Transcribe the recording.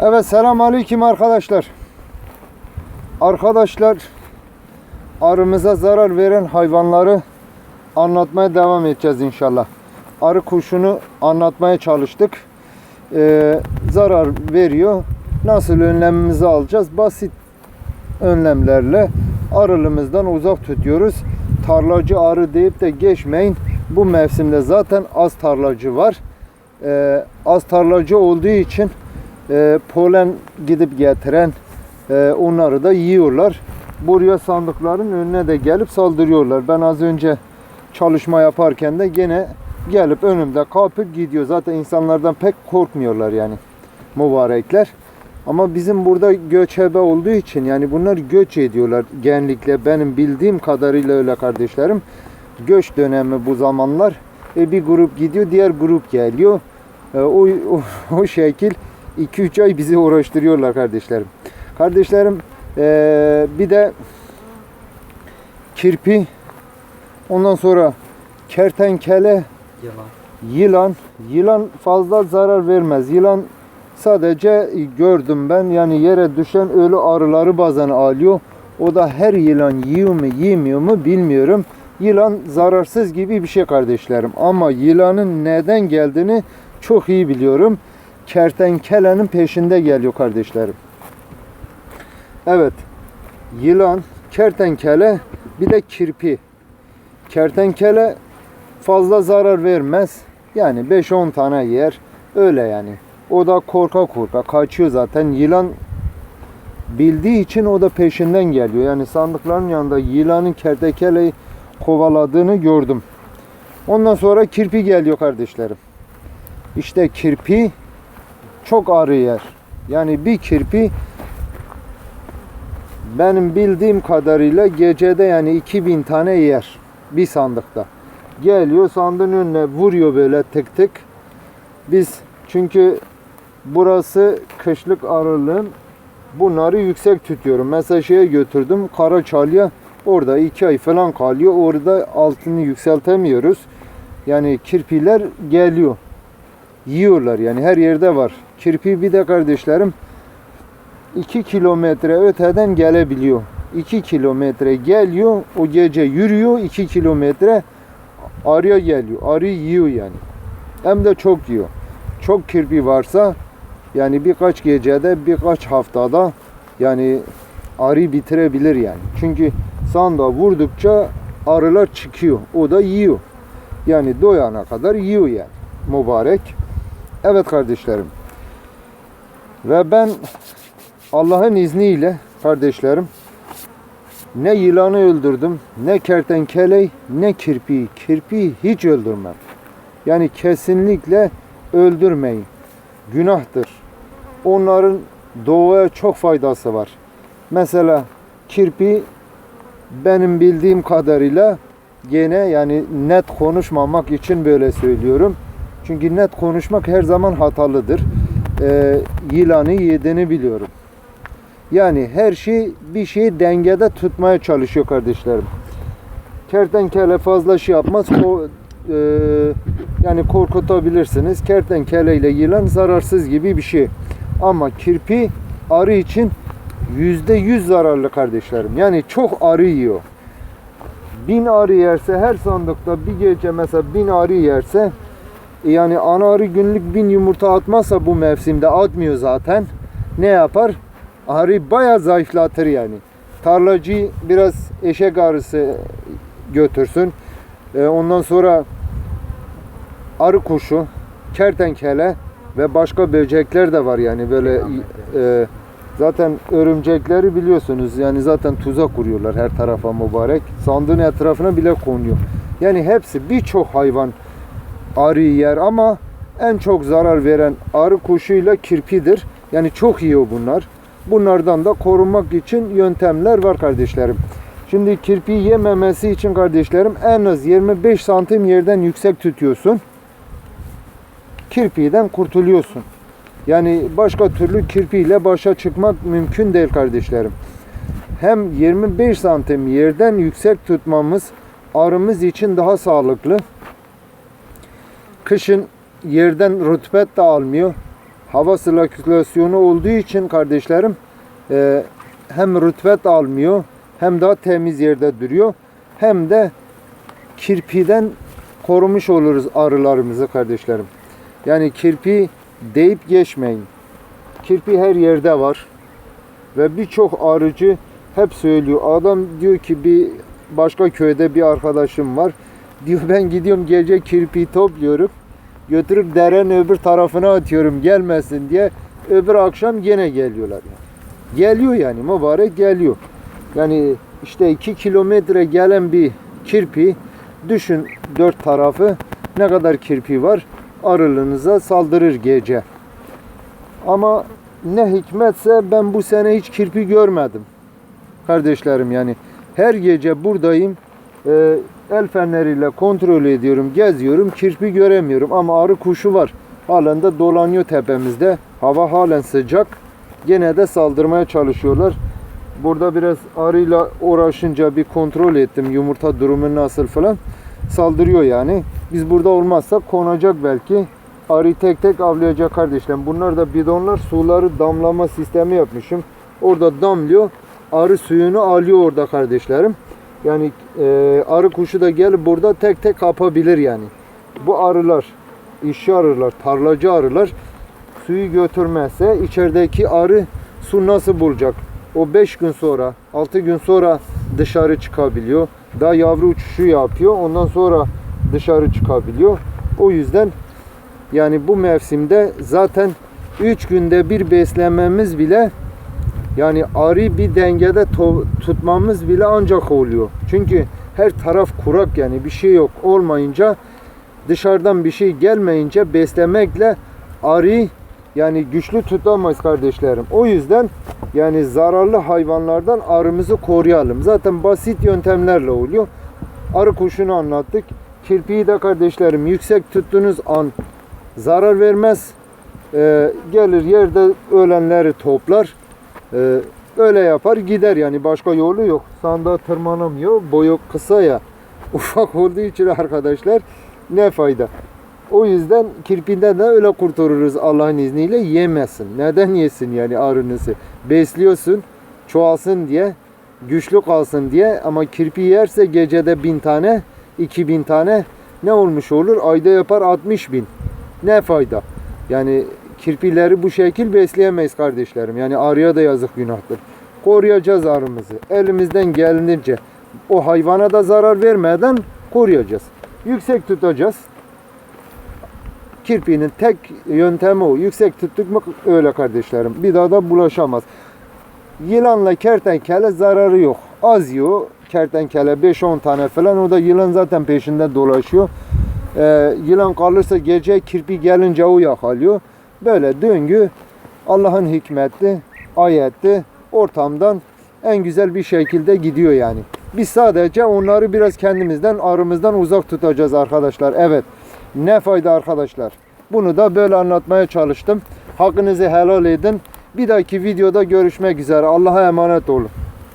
Evet selam aleyküm arkadaşlar. Arkadaşlar arımıza zarar veren hayvanları anlatmaya devam edeceğiz inşallah. Arı kuşunu anlatmaya çalıştık. Ee, zarar veriyor. Nasıl önlemimizi alacağız? Basit önlemlerle arılımızdan uzak tutuyoruz. Tarlacı arı deyip de geçmeyin. Bu mevsimde zaten az tarlacı var. Ee, az tarlacı olduğu için e, polen gidip getiren e, onları da yiyorlar. Buraya sandıkların önüne de gelip saldırıyorlar. Ben az önce çalışma yaparken de gene gelip önümde kapıp gidiyor. Zaten insanlardan pek korkmuyorlar yani mübarekler. Ama bizim burada göçebe olduğu için yani bunlar göç ediyorlar genellikle benim bildiğim kadarıyla öyle kardeşlerim. Göç dönemi bu zamanlar. E, bir grup gidiyor diğer grup geliyor. E, o, o, o şekil 2-3 ay bizi uğraştırıyorlar kardeşlerim. Kardeşlerim e, bir de kirpi ondan sonra kertenkele Yalan. Yılan, yılan fazla zarar vermez. Yılan sadece gördüm ben yani yere düşen ölü arıları bazen alıyor. O da her yılan yiyor mu yemiyor mu bilmiyorum. Yılan zararsız gibi bir şey kardeşlerim. Ama yılanın neden geldiğini çok iyi biliyorum. Kertenkelenin peşinde geliyor kardeşlerim. Evet. Yılan, kertenkele bir de kirpi. Kertenkele fazla zarar vermez. Yani 5-10 tane yer. Öyle yani. O da korka korka kaçıyor zaten. Yılan bildiği için o da peşinden geliyor. Yani sandıkların yanında yılanın kertekeleyi kovaladığını gördüm. Ondan sonra kirpi geliyor kardeşlerim. İşte kirpi çok arı yer. Yani bir kirpi benim bildiğim kadarıyla gecede yani 2000 tane yer bir sandıkta. Geliyor sandığın önüne vuruyor böyle tık tık. Biz çünkü burası kışlık arılığın bunları yüksek tutuyorum. Mesela şeye götürdüm Karaçalı'ya orada iki ay falan kalıyor. Orada altını yükseltemiyoruz. Yani kirpiler geliyor. Yiyorlar yani her yerde var. Kirpi bir de kardeşlerim 2 kilometre öteden gelebiliyor. 2 kilometre geliyor, o gece yürüyor 2 kilometre arıya geliyor. Arı yiyor yani. Hem de çok yiyor. Çok kirpi varsa yani birkaç gecede, birkaç haftada yani arı bitirebilir yani. Çünkü sanda vurdukça arılar çıkıyor. O da yiyor. Yani doyana kadar yiyor yani. Mübarek. Evet kardeşlerim. Ve ben Allah'ın izniyle kardeşlerim ne yılanı öldürdüm, ne kertenkeleyi, ne kirpiyi. Kirpiyi hiç öldürmem. Yani kesinlikle öldürmeyin. Günahtır. Onların doğaya çok faydası var. Mesela kirpi benim bildiğim kadarıyla gene yani net konuşmamak için böyle söylüyorum. Çünkü net konuşmak her zaman hatalıdır. Ee, yılanı yediğini biliyorum. Yani her şey bir şeyi dengede tutmaya çalışıyor kardeşlerim. Kertenkele fazla şey yapmaz. O, e, yani korkutabilirsiniz. Kertenkele ile yılan zararsız gibi bir şey. Ama kirpi arı için yüzde yüz zararlı kardeşlerim. Yani çok arı yiyor. Bin arı yerse her sandıkta bir gece mesela bin arı yerse yani ana arı günlük bin yumurta atmazsa bu mevsimde atmıyor zaten. Ne yapar? Arı bayağı zayıflatır yani. Tarlacı biraz eşek arısı götürsün. Ee, ondan sonra arı kuşu, kertenkele ve başka böcekler de var yani böyle e, zaten örümcekleri biliyorsunuz yani zaten tuzak kuruyorlar her tarafa mübarek. Sandığın etrafına bile konuyor. Yani hepsi birçok hayvan arı yer ama en çok zarar veren arı kuşuyla kirpidir. Yani çok yiyor bunlar. Bunlardan da korunmak için yöntemler var kardeşlerim. Şimdi kirpi yememesi için kardeşlerim en az 25 santim yerden yüksek tutuyorsun. Kirpiden kurtuluyorsun. Yani başka türlü kirpiyle başa çıkmak mümkün değil kardeşlerim. Hem 25 santim yerden yüksek tutmamız arımız için daha sağlıklı. Kışın yerden rutubet de almıyor. hava sirkülasyonu olduğu için kardeşlerim e, hem rütbet almıyor hem daha temiz yerde duruyor hem de kirpiden korumuş oluruz arılarımızı kardeşlerim. Yani kirpi deyip geçmeyin. Kirpi her yerde var. Ve birçok arıcı hep söylüyor. Adam diyor ki bir başka köyde bir arkadaşım var. Diyor ben gidiyorum gece kirpi topluyorum. Götürüp derenin öbür tarafına atıyorum gelmesin diye. Öbür akşam gene geliyorlar. Yani. Geliyor yani mübarek geliyor. Yani işte 2 kilometre gelen bir kirpi düşün dört tarafı ne kadar kirpi var arılığınıza saldırır gece. Ama ne hikmetse ben bu sene hiç kirpi görmedim. Kardeşlerim yani her gece buradayım. Ee, el feneriyle kontrol ediyorum, geziyorum. Kirpi göremiyorum ama arı kuşu var. Halen de dolanıyor tepemizde. Hava halen sıcak. Gene de saldırmaya çalışıyorlar. Burada biraz arıyla uğraşınca bir kontrol ettim. Yumurta durumu nasıl falan. Saldırıyor yani. Biz burada olmazsak konacak belki. Arı tek tek avlayacak kardeşlerim. Bunlar da bidonlar suları damlama sistemi yapmışım. Orada damlıyor. Arı suyunu alıyor orada kardeşlerim. Yani e, arı kuşu da gelip burada tek tek kapabilir yani. Bu arılar, işçi arılar, tarlacı arılar suyu götürmezse içerideki arı su nasıl bulacak? O 5 gün sonra, 6 gün sonra dışarı çıkabiliyor. Daha yavru uçuşu yapıyor. Ondan sonra dışarı çıkabiliyor. O yüzden yani bu mevsimde zaten 3 günde bir beslememiz bile yani arı bir dengede tutmamız bile ancak oluyor. Çünkü her taraf kurak yani bir şey yok olmayınca dışarıdan bir şey gelmeyince beslemekle arı yani güçlü tutamayız kardeşlerim. O yüzden yani zararlı hayvanlardan arımızı koruyalım. Zaten basit yöntemlerle oluyor. Arı kuşunu anlattık. Kirpiyi de kardeşlerim yüksek tuttuğunuz an zarar vermez. Ee, gelir yerde ölenleri toplar. Ee, öyle yapar gider yani başka yolu yok. Sanda tırmanamıyor. Boyu kısa ya. Ufak olduğu için arkadaşlar ne fayda. O yüzden kirpinden de öyle kurtarırız Allah'ın izniyle yemesin. Neden yesin yani arınızı? Besliyorsun çoğalsın diye, güçlü kalsın diye ama kirpi yerse gecede bin tane, iki bin tane ne olmuş olur? Ayda yapar 60 bin. Ne fayda? Yani kirpileri bu şekil besleyemeyiz kardeşlerim. Yani arıya da yazık günahtır. Koruyacağız arımızı. Elimizden gelince o hayvana da zarar vermeden koruyacağız. Yüksek tutacağız. Kirpinin tek yöntemi o. Yüksek tuttuk mu öyle kardeşlerim. Bir daha da bulaşamaz. Yılanla kertenkele zararı yok. Az yiyor. Kertenkele 5-10 tane falan. O da yılan zaten peşinde dolaşıyor. Ee, yılan kalırsa gece kirpi gelince o yakalıyor. Böyle döngü Allah'ın hikmeti, ayeti ortamdan en güzel bir şekilde gidiyor yani. Biz sadece onları biraz kendimizden, arımızdan uzak tutacağız arkadaşlar. Evet. Ne fayda arkadaşlar. Bunu da böyle anlatmaya çalıştım. Hakkınızı helal edin. Bir dahaki videoda görüşmek üzere. Allah'a emanet olun.